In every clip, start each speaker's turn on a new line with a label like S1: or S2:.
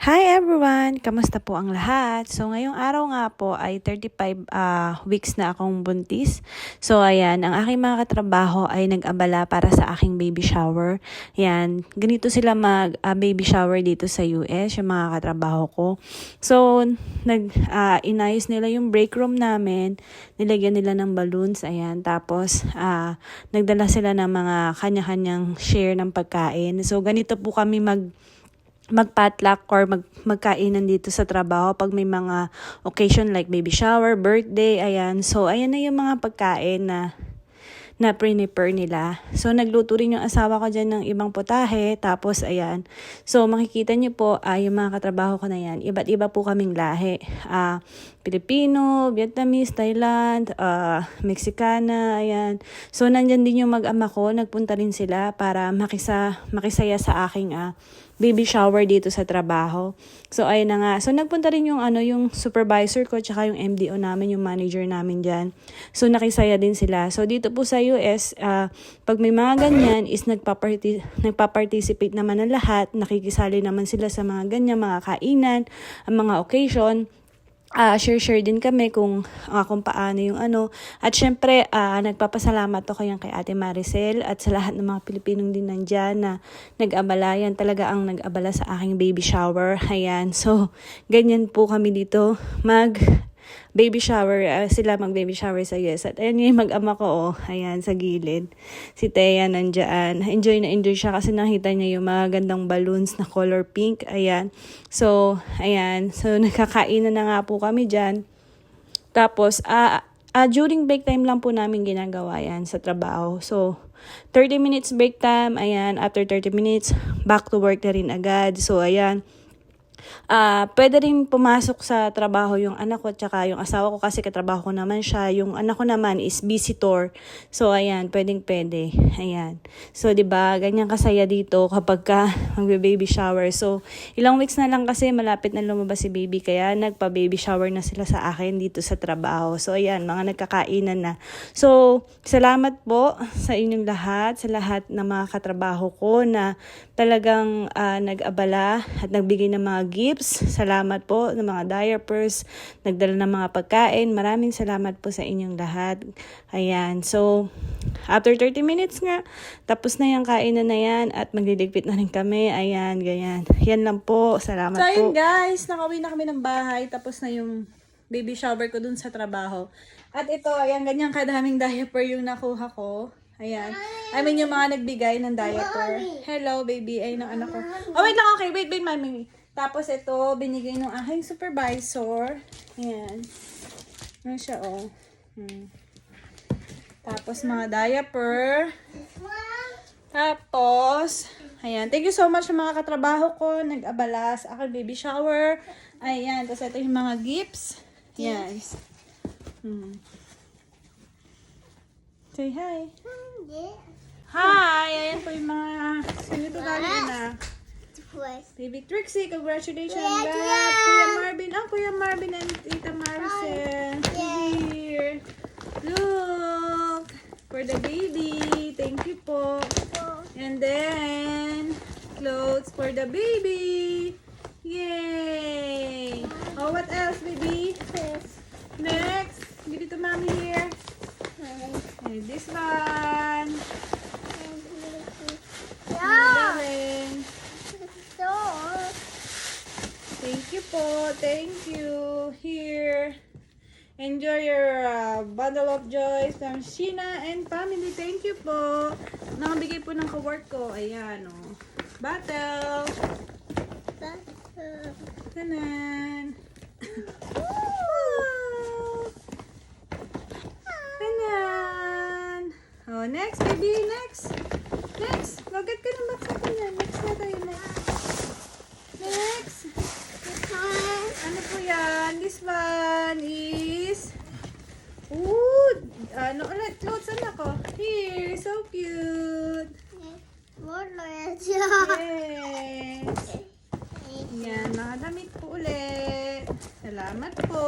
S1: Hi everyone! Kamusta po ang lahat? So ngayong araw nga po ay 35 ah, weeks na akong buntis. So ayan, ang aking mga katrabaho ay nag-abala para sa aking baby shower. Yan, ganito sila mag ah, baby shower dito sa US, yung mga katrabaho ko. So nag ah, inayos nila yung break room namin, nilagyan nila ng balloons, ayan. Tapos ah, nagdala sila ng mga kanya-kanyang share ng pagkain. So ganito po kami mag magpatlock or mag, magkainan dito sa trabaho pag may mga occasion like baby shower, birthday, ayan. So, ayan na yung mga pagkain na na prepare nila. So, nagluto rin yung asawa ko dyan ng ibang putahe. Tapos, ayan. So, makikita niyo po, ah, yung mga katrabaho ko na yan, iba't iba po kaming lahi. Ah, Pilipino, Vietnamese, Thailand, ah, Mexicana, ayan. So, nandyan din yung mag-ama ko. Nagpunta rin sila para makisa, makisaya sa aking ah, baby shower dito sa trabaho. So, ayun na nga. So, nagpunta rin yung, ano, yung supervisor ko, tsaka yung MDO namin, yung manager namin dyan. So, nakisaya din sila. So, dito po sa US, ah, pag may mga ganyan, is nagpaparti- nagpa-participate naman ng lahat. Nakikisali naman sila sa mga ganyan, mga kainan, ang mga occasion ah share-share din kami kung ah, kung paano yung ano. At syempre, ah, nagpapasalamat ako yan kay Ate Maricel at sa lahat ng mga Pilipinong din nandyan na nag-abala. Yan talaga ang nag-abala sa aking baby shower. Ayan. So, ganyan po kami dito mag baby shower, ah, sila mag baby shower sa US. At ayan yung mag-ama ko, oh, ayan, sa gilid. Si Thea nandyan. Enjoy na enjoy siya kasi nakita niya yung mga gandang balloons na color pink. Ayan. So, ayan. So, nakakainan na nga po kami dyan. Tapos, ah, ah, during break time lang po namin ginagawa yan sa trabaho. So, 30 minutes break time, ayan, after 30 minutes, back to work na rin agad. So, ayan, Ah, pwede rin pumasok sa trabaho yung anak ko at saka yung asawa ko kasi katrabaho ko naman siya. Yung anak ko naman is visitor. So ayan, pwedeng pwede. Ayan. So 'di ba, ganyan kasaya dito kapag ka magbe-baby shower. So ilang weeks na lang kasi malapit na lumabas si baby kaya nagpa-baby shower na sila sa akin dito sa trabaho. So ayan, mga nagkakainan na. So salamat po sa inyong lahat, sa lahat ng mga katrabaho ko na talagang ah, nag-abala at nagbigay ng mga gifts. Salamat po ng mga diapers, nagdala ng mga pagkain. Maraming salamat po sa inyong lahat. Ayan. So, after 30 minutes nga, tapos na yung kainan na yan at magliligpit na rin kami. Ayan, ganyan. Yan lang po. Salamat
S2: So,
S1: po.
S2: ayun guys, nakauwi na kami ng bahay, tapos na yung baby shower ko dun sa trabaho. At ito, ayan, ganyan kadaming diaper yung nakuha ko. Ayan. I mean, yung mga nagbigay ng diaper. Hello, baby. Ayun ang anak ko. Oh, wait lang, okay. Wait, wait, mami. Tapos ito, binigay ng aking supervisor. Ayan. Ano siya, oh. Hmm. Tapos mga diaper. Tapos, ayan. Thank you so much sa mga katrabaho ko. Nag-abala sa aking baby shower. Ayan. Tapos ito yung mga gifts. Ayan. Hmm. Say hi. Hi! Ayan po yung mga... Sino ito galing na? Baby Trixie, congratulations! Dad. Kuya Marvin. Oh, Kuya Marvin and Tita Maricel. Here. Look! For the baby. Thank you po. And then, clothes for the baby. Yay! Oh, what else, baby? Next. Give it to mommy here. And this one. Thank you po. Thank you. Here. Enjoy your uh, bundle of joys from Sheena and family. Thank you po. Nakabigay po ng kawork ko. Ayan, oh. Battle. Tanan. Tanan. Oh, next, baby. Next. Next. Logat ka ng box natin yan. Next na tayo. Next. Next. Ano po yan? This one is... Ooh! Ano ulit? Clothes anak ko. Here. So cute. Yes. Yan. Mga damit po ulit. Salamat po.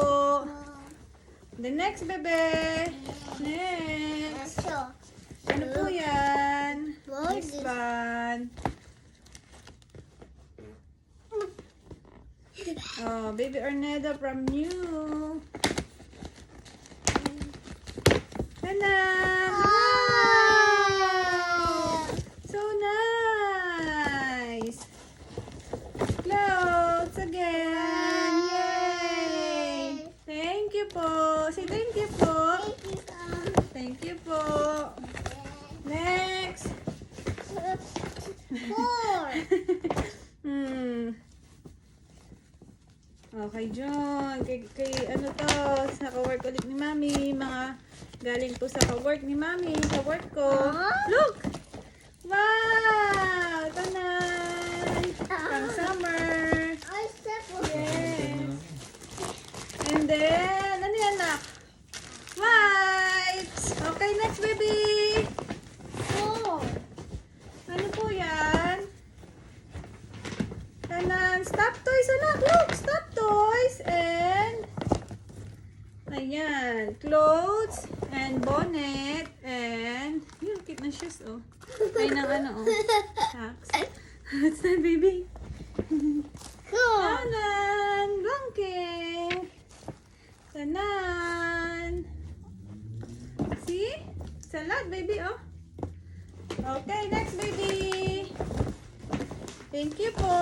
S2: The next, bebe. Next. Ano po yan? This one. Oh, baby Orneda from you. Tanan! Wow! So nice! Clothes again! Yay! Thank you po! Say thank you po! Thank you po! Next! Okay, John. Kay, kay ano to, sa ka-work ulit ni Mami. Mga galing po sa ka-work ni Mami sa work ko. Look! Wow! Tanan! Pang summer! Yes! And then, ano yan, nak? Wipes! Okay, next, baby! Ano po yan? Tanan, stop toys, anak. Look, stop toys. And, ayan, clothes, and bonnet, and, na shoes, oh. Ay, ng ano, oh. Socks. What's that, baby? Tanan, blanket. Tanan. See? Salad, baby, oh. Okay, next, baby. Thank you po.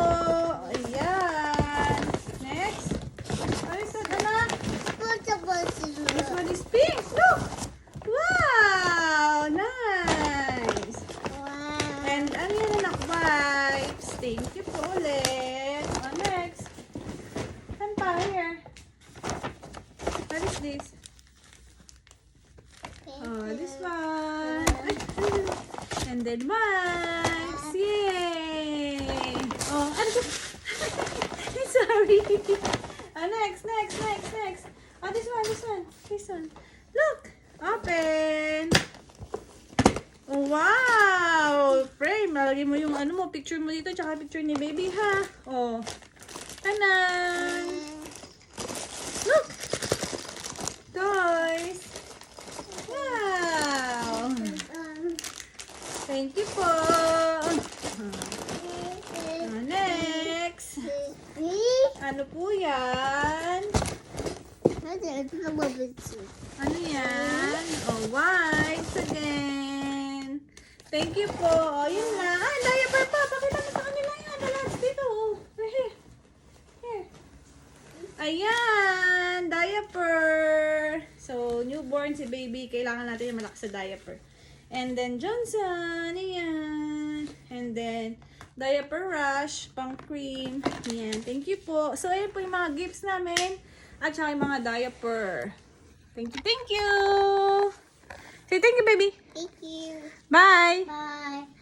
S2: Ayan. Next. What is that, anak? This one is pink. Look. Wow. Nice. And ano yan, anak? Wipes. Thank you po ulit. Oh, next. Ano pa? Here. What is this? Oh, this one. And then wipes. Yay! Oh, ano? Sorry. Oh, next, next, next, next. Oh, this one, this one, this one. Look! Open! Wow! Frame, lalagay mo yung ano mo, picture mo dito, tsaka picture ni baby, ha? Oh. Tanan! Look! Toys! Wow! Thank you po! Ah, next! Ano po yan? Ano yan? Oh, wipes again. Thank you po. Oh, yun lang. Ah, diaper pa. Pakita mo sa kanila yan. Relax dito. Oh. Right here. Here. Ayan. Diaper. So, newborn si baby. Kailangan natin yung malakas sa diaper. And then, Johnson. Ayan. And then, diaper rush, pang cream. Ayan. Thank you po. So, ayan po yung mga gifts namin. At saka yung mga diaper. Thank you, thank you. Say thank you, baby.
S3: Thank you.
S2: Bye.
S3: Bye.